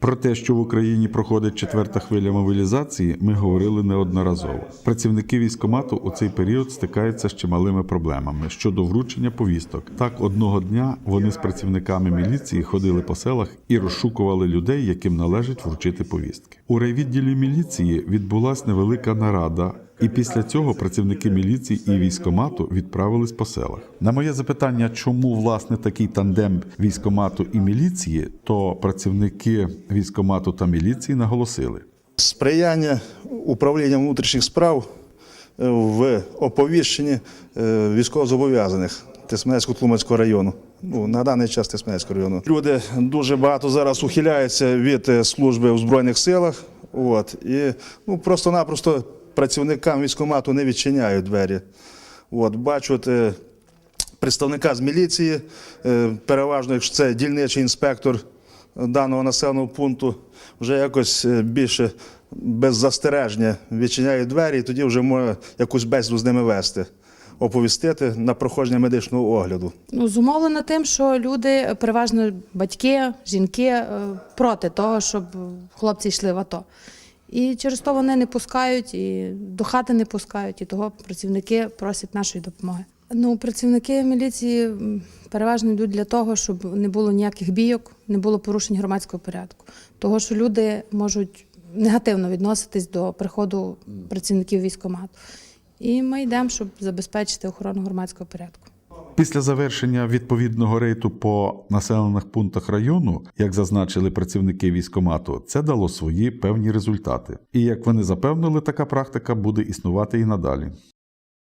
Про те, що в Україні проходить четверта хвиля мобілізації, ми говорили неодноразово. Працівники військомату у цей період стикаються з чималими проблемами щодо вручення повісток. Так, одного дня вони з працівниками міліції ходили по селах і розшукували людей, яким належить вручити повістки. У райвідділі міліції відбулася невелика нарада. І після цього працівники міліції і військомату відправились по селах. На моє запитання, чому власне такий тандем військомату і міліції, то працівники військомату та міліції наголосили. Сприяння управління внутрішніх справ е, в оповіщенні е, військовозобов'язаних Тисменецько-Тлумацького району. Ну, на даний час Тисменецького району. Люди дуже багато зараз ухиляються від е, служби в Збройних силах. От, і ну, просто-напросто працівникам військкомату не відчиняють двері. От, бачу, е, представника з міліції, е, переважно, якщо це дільничий інспектор даного населеного пункту, вже якось е, більше без застереження відчиняє двері, і тоді вже може якусь бесіду з ними вести, оповістити на проходження медичного огляду. Ну, зумовлено тим, що люди, переважно батьки, жінки, е, проти того, щоб хлопці йшли в АТО. І через то вони не пускають, і до хати не пускають, і того працівники просять нашої допомоги. Ну, працівники міліції переважно йдуть для того, щоб не було ніяких бійок, не було порушень громадського порядку. Того, що люди можуть негативно відноситись до приходу працівників військкомату. І ми йдемо, щоб забезпечити охорону громадського порядку. Після завершення відповідного рейту по населених пунктах району, як зазначили працівники військомату, це дало свої певні результати. І як вони запевнили, така практика буде існувати і надалі.